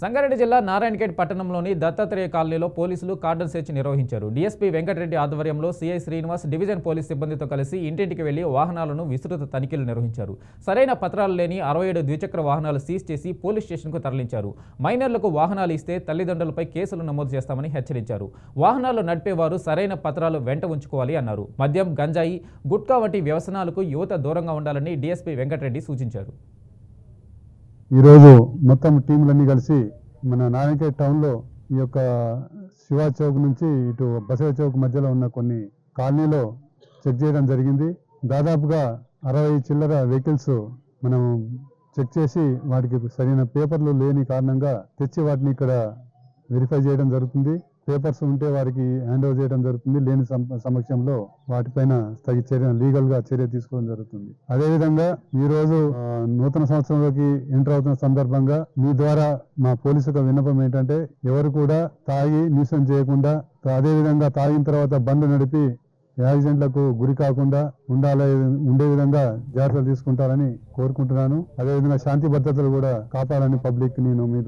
సంగారెడ్డి జిల్లా నారాయణఖేడ్ పట్టణంలోని దత్తాత్రేయ కాలనీలో పోలీసులు కార్డన్ సెర్చ్ నిర్వహించారు. డీఎస్పీ వెంకటరెడ్డి ఆధ్వర్యంలో సీఐ శ్రీనివాస్ డివిజన్ పోలీస్ సిబ్బందితో కలిసి ఇంటింటికి వెళ్ళి వాహనాలను విస్తృత తనిఖీలు నిర్వహించారు. సరైన పత్రాలు లేని అరవై ఏడు ద్విచక్ర వాహనాలు సీజ్ చేసి పోలీస్ స్టేషన్కు తరలించారు. మైనర్లకు వాహనాలు ఇస్తే తల్లిదండ్రులపై కేసులు నమోదు చేస్తామని హెచ్చరించారు. వాహనాలు నడిపేవారు సరైన పత్రాలు వెంట ఉంచుకోవాలి అన్నారు. మద్యం గంజాయి గుట్కా వంటి వ్యవసనాలకు యువత దూరంగా ఉండాలని డీఎస్పీ వెంకటరెడ్డి సూచించారు. ఈరోజు మొత్తం టీంలన్నీ కలిసి మన నారాయణఖేడ్ టౌన్లో ఈ యొక్క శివా చౌక్ నుంచి ఇటు బసవ చౌక్ మధ్యలో ఉన్న కొన్ని కాలనీలో చెక్ చేయడం జరిగింది. దాదాపుగా అరవై చిల్లర వెహికల్స్ మనం చెక్ చేసి వాటికి సరైన పేపర్లు లేని కారణంగా తెచ్చి వాటిని ఇక్కడ వెరిఫై చేయడం జరుగుతుంది. పేపర్స్ ఉంటే వారికి హ్యాండ్ ఓవర్ చేయడం జరుగుతుంది. లేని సమక్షంలో వాటిపైన తగి చర్య లీగల్గా చర్య తీసుకోవడం జరుగుతుంది. అదేవిధంగా ఈ రోజు నూతన సంవత్సరంలోకి ఎంటర్ అవుతున్న సందర్భంగా మీ ద్వారా మా పోలీసులకు విన్నపం ఏంటంటే ఎవరు కూడా తాగి న్యూసెన్స్ చేయకుండా అదేవిధంగా తాగిన తర్వాత బండ్లు నడిపి యాక్సిడెంట్లకు గురి కాకుండా ఉండాలి ఉండే విధంగా జాగ్రత్తలు తీసుకుంటారని కోరుకుంటున్నాను. అదేవిధంగా శాంతి భద్రతలు కూడా కాపాడాలని పబ్లిక్ నేను మీరు